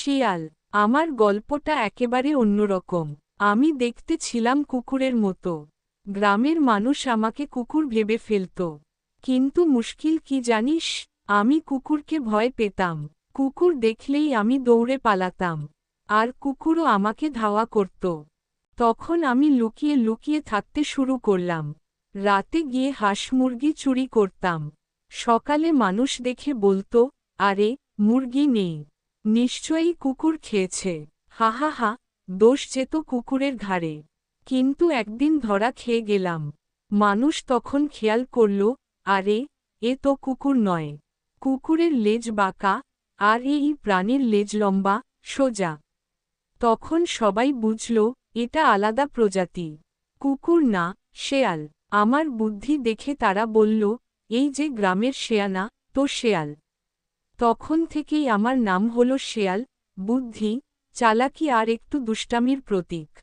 শিয়াল, আমার গল্পটা একেবারে অন্যরকম। আমি দেখতে ছিলাম কুকুরের মতো। গ্রামের মানুষ আমাকে কুকুর ভেবে ফেলত। কিন্তু মুশকিল কি জানিস? আমি কুকুরকে ভয় পেতাম। কুকুর দেখলেই আমি দৌড়ে পালাতাম। আর কুকুরও আমাকে ধাওয়া করত। তখন আমি লুকিয়ে লুকিয়ে থাকতে শুরু করলাম। রাতে গিয়ে হাঁস মুরগি চুরি করতাম। সকালে মানুষ দেখে বলতো, আরে, মুরগি নেই। নিশ্চয়ই কুকুর খেয়েছে। হা হা হা, দোষ যেত কুকুরের ঘাড়ে। কিন্তু একদিন ধরা খেয়ে গেলাম। মানুষ তখন খেয়াল করল, আরে, এ তো কুকুর নয়। কুকুরের লেজ বাঁকা, আর এই প্রাণীর লেজ লম্বা, সোজা। তখন সবাই বুঝল, এটা আলাদা প্রজাতি। কুকুর না, শেয়াল। আমার বুদ্ধি দেখে তারা বলল, এই যে গ্রামের শেয়ানা, তো শেয়াল। তখন থেকেই আমার নাম হল শেয়াল, বুদ্ধি, চালাকি আর একটু দুষ্টামির প্রতীক।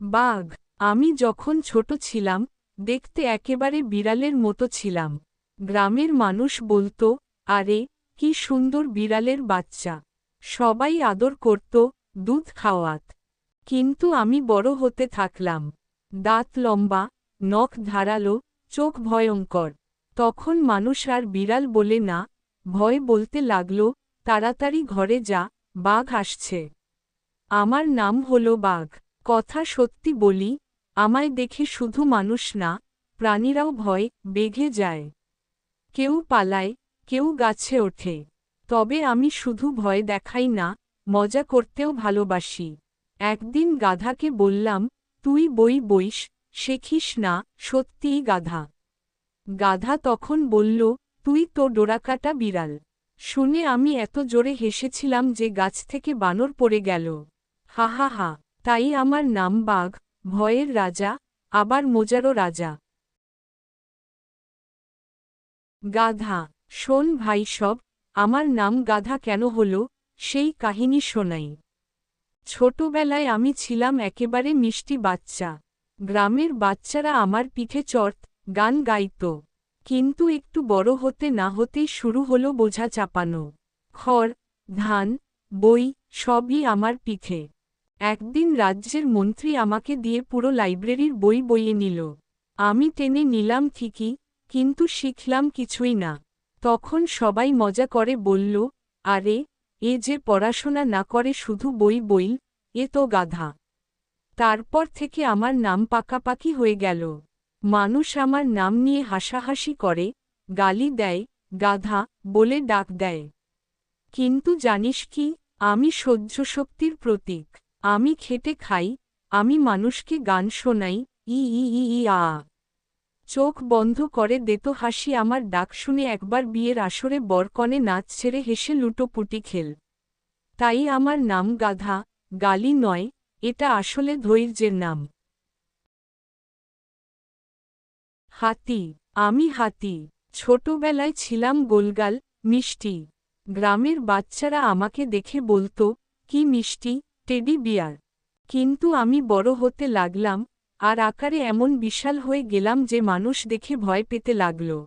বাঘ, আমি যখন ছোট ছিলাম, দেখতে একেবারে বিড়ালের মতো ছিলাম। গ্রামের মানুষ বলতো, আরে, কি সুন্দর বিড়ালের বাচ্চা। সবাই আদর করত, দুধ খাওয়াত। কিন্তু আমি বড় হতে থাকলাম। দাঁত লম্বা, নখ ধারালো, চোখ ভয়ঙ্কর। তখন মানুষ আর বিড়াল বলে না, ভয় বলতে লাগল, তাড়াতাড়ি ঘরে যা, বাঘ আসছে। আমার নাম হল বাঘ। কথা সত্যি বলি, আমায় দেখে শুধু মানুষ না, প্রাণীরাও ভয়, বেঘে যায়। কেউ পালায়, কেউ গাছে ওঠে। তবে আমি শুধু ভয় দেখাই না, মজা করতেও ভালোবাসি। একদিন গাধাকে বললাম, তুই বই বইস, শেখিস না, সত্যিই গাধা। গাধা তখন বলল, তুই তো ডোরাকাটা বিড়াল। শুনে আমি এত জোরে হেসেছিলাম যে গাছ থেকে বানর পড়ে গেল। হা হা হা, তাই আমার নাম বাঘ, ভয়ের রাজা, আবার মোজারও রাজা। গাধা, শোন ভাই সব, আমার নাম গাধা কেন হল, সেই কাহিনী শোনাই। ছোটবেলায় আমি ছিলাম একেবারে মিষ্টি বাচ্চা। গ্রামের বাচ্চারা আমার পিঠে চট গান গাইত। কিন্তু একটু বড় হতে না হতেই শুরু হলো বোঝা চাপানো। খড়, ধান, বই সবই আমার পিঠে। একদিন রাজ্যের মন্ত্রী আমাকে দিয়ে পুরো লাইব্রেরির বই বইয়ে নিল। আমি টেনে নিলাম ঠিকই, কিন্তু শিখলাম কিছুই না। তখন সবাই মজা করে বলল, আরে, এ যে পড়াশোনা না করে শুধু বই বইল, এ তো গাধা। তারপর থেকে আমার নাম পাকাপাকি হয়ে গেল। মানুষ আমার নাম নিয়ে হাসাহাসি করে, গালি দেয়, গাধা বলে ডাক দেয়। কিন্তু জানিস কি, আমি সহ্য শক্তির প্রতীক। আমি খেটে খাই, আমি মানুষকে গান শোনাই, ই ই ই ই, আ। চোখ বন্ধ করে দেতো হাসি আমার ডাক শুনে একবার বিয়ের আসরে বরকনে নাচ ছেড়ে হেসে লুটোপুটি খেল। তাই আমার নাম গাধা, গালি নয়, এটা আসলে ধৈর্যের নাম। হাতি, আমি হাতি। ছোটবেলায় ছিলাম গোলগাল, মিষ্টি। গ্রামের বাচ্চারা আমাকে দেখে বলতো, কি মিষ্টি, টেডি বিয়ার। কিন্তু আমি বড় হতে লাগলাম, আর আকারে এমন বিশাল হয়ে গেলাম যে মানুষ দেখে ভয় পেতে লাগল।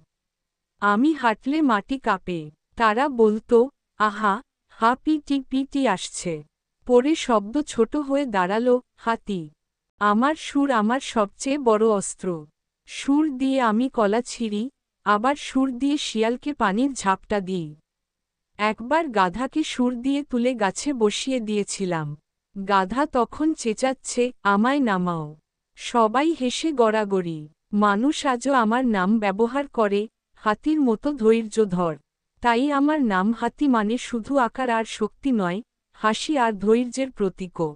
আমি হাঁটলে মাটি কাঁপে। তারা বলতো, আহা হা পিটি পিটি আসছে। পরে শব্দ ছোট হয়ে দাঁড়াল, হাতি, আমার সুর আমার সবচেয়ে বড় অস্ত্র। সুর দিয়ে আমি কলা ছিঁড়ি, আবার সুর দিয়ে শিয়ালকে পানির ঝাপটা দিই। একবার গাধাকে সুর দিয়ে তুলে গাছে বসিয়ে দিয়েছিলাম। গাধা তখন চেঁচাচ্ছে, আমায় নামাও। সবাই হেসে গড়াগড়ি, মানুষ আজও আমার নাম ব্যবহার করে, হাতির মতো ধৈর্য ধর। তাই আমার নাম হাতি মানে শুধু আকার আর শক্তি নয়, হাসি আর ধৈর্যের প্রতীকও।